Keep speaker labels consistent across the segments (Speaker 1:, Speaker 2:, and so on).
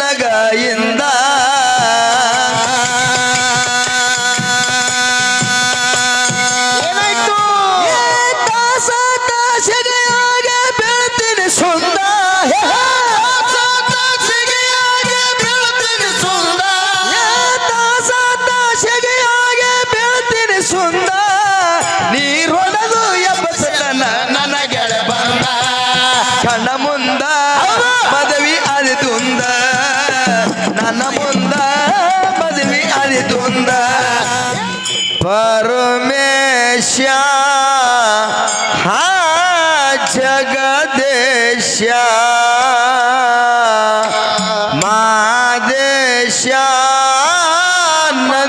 Speaker 1: ನನಗ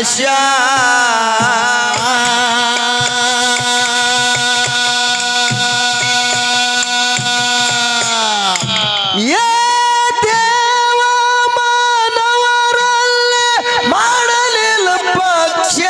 Speaker 1: ಬಾಷಾ ಮಾನವರಲ್ಲೇ ಮಾಡಲಿಲ್ಲ ಪಕ್ಷ.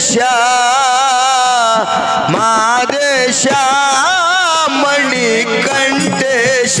Speaker 1: ದೇಶ ಮಾದೇಶ ಮಣಿಕಂಠೇಶ.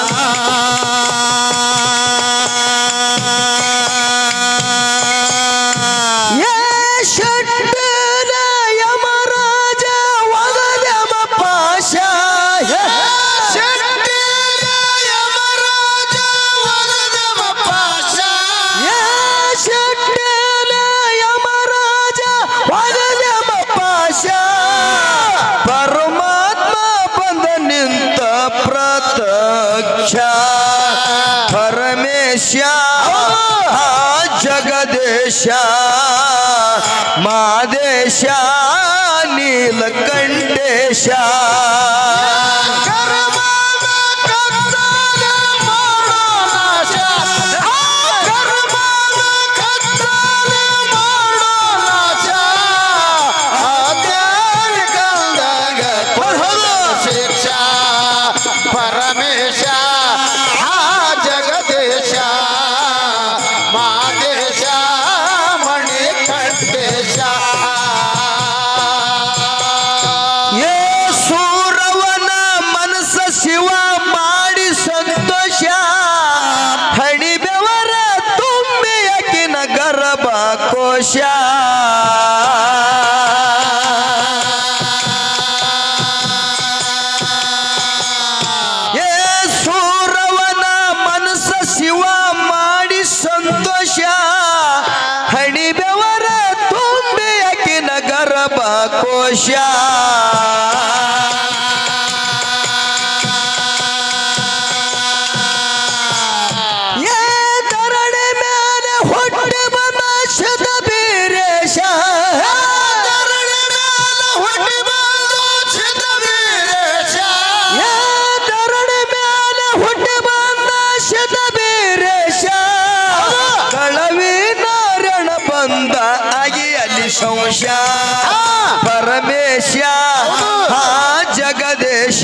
Speaker 2: 家
Speaker 1: ರೋಷ ಸೂರವನ ಮನಸ್ಸ ಶಿವಾ ಮಾಡಿ ಸಂತೋಷ. ಹಣಿಬೆವರ ತುಂಬಿ ಅಕಿನ ಗರಬ ಕೋಶ
Speaker 2: ಆಕಾಶ ಪರಮೇಶ
Speaker 1: ಆ ಜಗದೇಶ.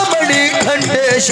Speaker 1: ಡಿ ಘಂಟೇಶ.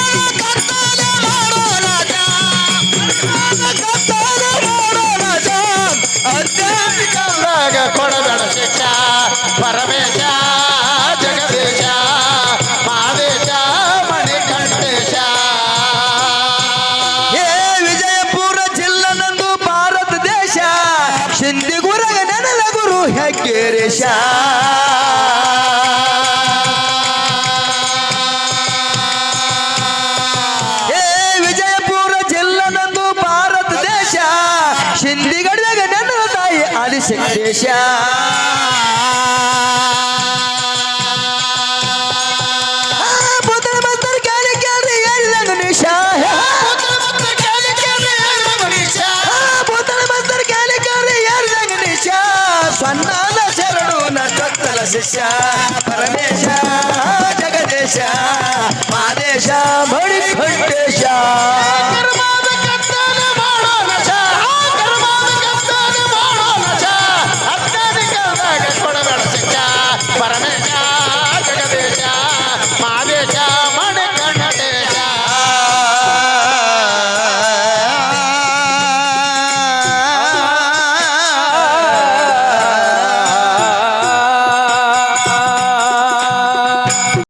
Speaker 1: ದೇಶ. ಏ ವಿಜಯಪುರ ಜಿಲ್ಲನಂದು ಭಾರತ ದೇಶ. ಶಿಂದಿಗಡ್ಯಾಗ ನನ್ನ ತಾಯಿ ಆದಿಶಕ್ತೇಶ ಜಗದೇಶ ಪರಮೇಶ ಜಗದೇಶ.